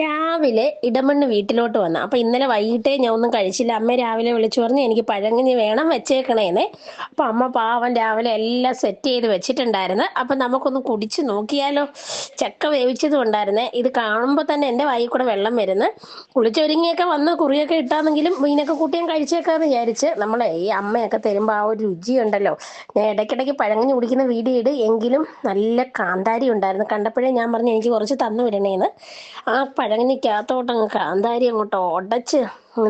രാവിലെ ഇടമണ്ണ് വീട്ടിലോട്ട് വന്നു. അപ്പൊ ഇന്നലെ വൈകിട്ടേ ഞാൻ ഒന്നും കഴിച്ചില്ല. അമ്മ രാവിലെ വിളിച്ചു പറഞ്ഞു എനിക്ക് പഴങ്കഞ്ഞി വേണം വെച്ചേക്കണേനെ അപ്പൊ അമ്മ പാവൻ രാവിലെ എല്ലാം സെറ്റ് ചെയ്ത് വെച്ചിട്ടുണ്ടായിരുന്നു. അപ്പൊ നമുക്കൊന്ന് കുടിച്ചു നോക്കിയാലോ. ചക്ക വേവിച്ചതും ഉണ്ടായിരുന്നേ. ഇത് കാണുമ്പോൾ തന്നെ എന്റെ വായിൽ കൂടെ വെള്ളം വരുന്നു. കുളിച്ചൊരുങ്ങിയൊക്കെ വന്ന് കുറിയൊക്കെ ഇട്ടാണെങ്കിലും മീനൊക്കെ കൂട്ടി ഞാൻ കഴിച്ചേക്കാന്ന് വിചാരിച്ച് നമ്മളെ ഈ അമ്മയൊക്കെ തരുമ്പോൾ ആ ഒരു രുചിയുണ്ടല്ലോ. ഞാൻ ഇടയ്ക്കിടയ്ക്ക് പഴങ്കഞ്ഞി കുടിക്കുന്ന വീഡിയോ ഇട്. എങ്കിലും നല്ല കാന്താരി ഉണ്ടായിരുന്നു. കണ്ടപ്പോഴേ ഞാൻ പറഞ്ഞു എനിക്ക് കുറച്ച് തന്നു വിടണേന്ന്. ആ പഴങ്കഞ്ഞിക്കകത്തോട്ട് അങ്ങ് കാന്താരി അങ്ങോട്ട് ഉടച്ച്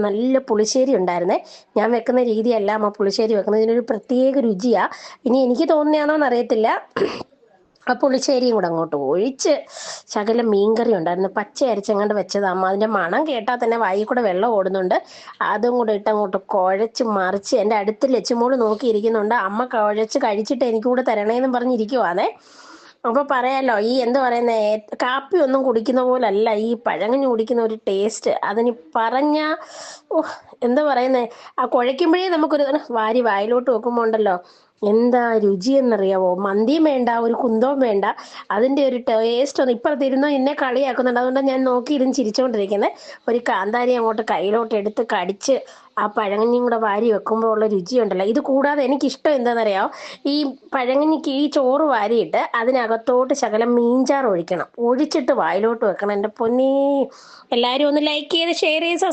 നല്ല പുളിശ്ശേരി ഉണ്ടായിരുന്നേ. ഞാൻ വെക്കുന്ന രീതിയല്ല അമ്മ പുളിശ്ശേരി വെക്കുന്നത്. ഇതിനൊരു പ്രത്യേക രുചിയാ. ഇനി എനിക്ക് തോന്നുന്നതാണോന്ന് അറിയത്തില്ല. ആ പുളിശ്ശേരിയും കൂടെ അങ്ങോട്ട് ഒഴിച്ച് ശകലം മീൻകറി ഉണ്ടായിരുന്നു. പച്ച അരച്ചങ്ങാണ്ട് വെച്ചതാ അമ്മ. അതിന്റെ മണം കേട്ടാൽ തന്നെ വായിൽ കൂടെ വെള്ളം ഓടുന്നുണ്ട്. അതും കൂടെ ഇട്ട് അങ്ങോട്ട് കുഴച്ച് മറിച്ച് എന്റെ അടുത്ത് ലച്ചുമോൾ നോക്കിയിരിക്കുന്നുണ്ട്. അമ്മ കുഴച്ച് കഴിച്ചിട്ട് എനിക്ക് കൂടെ തരണേന്നും പറഞ്ഞിരിക്കുവാണേ. അപ്പൊ പറയാലോ ഈ എന്താ പറയുന്ന കാപ്പി ഒന്നും കുടിക്കുന്ന പോലല്ല ഈ പഴങ്ങഞ്ഞ് കുടിക്കുന്ന ഒരു ടേസ്റ്റ് അതിന് പറഞ്ഞ എന്താ പറയുന്നേ ആ കുഴയ്ക്കുമ്പോഴേ നമുക്കൊരു വാരി വായിലോട്ട് വെക്കുമ്പോ ഉണ്ടല്ലോ എന്താ രുചി എന്നറിയാവോ? മന്തിയും വേണ്ട ഒരു കുന്തവും വേണ്ട. അതിന്റെ ഒരു ടേസ്റ്റ് ഒന്ന് ഇപ്പുറത്തിരുന്നോ എന്നെ കളിയാക്കുന്നുണ്ട്. അതുകൊണ്ട് ഞാൻ നോക്കി നോക്കിയിരുന്ന് ചിരിച്ചുകൊണ്ടിരിക്കുന്നത് ഒരു കാന്താരി അങ്ങോട്ട് കയ്യിലോട്ട് എടുത്ത് കടിച്ച് ആ പഴങ്ങഞ്ഞിയും കൂടെ വാരി വെക്കുമ്പോൾ ഉള്ള രുചിയുണ്ടല്ലോ. ഇത് കൂടാതെ എനിക്കിഷ്ടം എന്താണെന്നറിയാമോ ഈ പഴങ്ങഞ്ഞിക്ക് ഈ ചോറ് വാരിയിട്ട് അതിനകത്തോട്ട് ശകലം മീൻചാറ് ഒഴിക്കണം. ഒഴിച്ചിട്ട് വായിലോട്ട് വെക്കണം. എന്റെ പൊന്നേ. എല്ലാവരും ഒന്ന് ലൈക്ക് ചെയ്ത് ഷെയർ ചെയ്ത്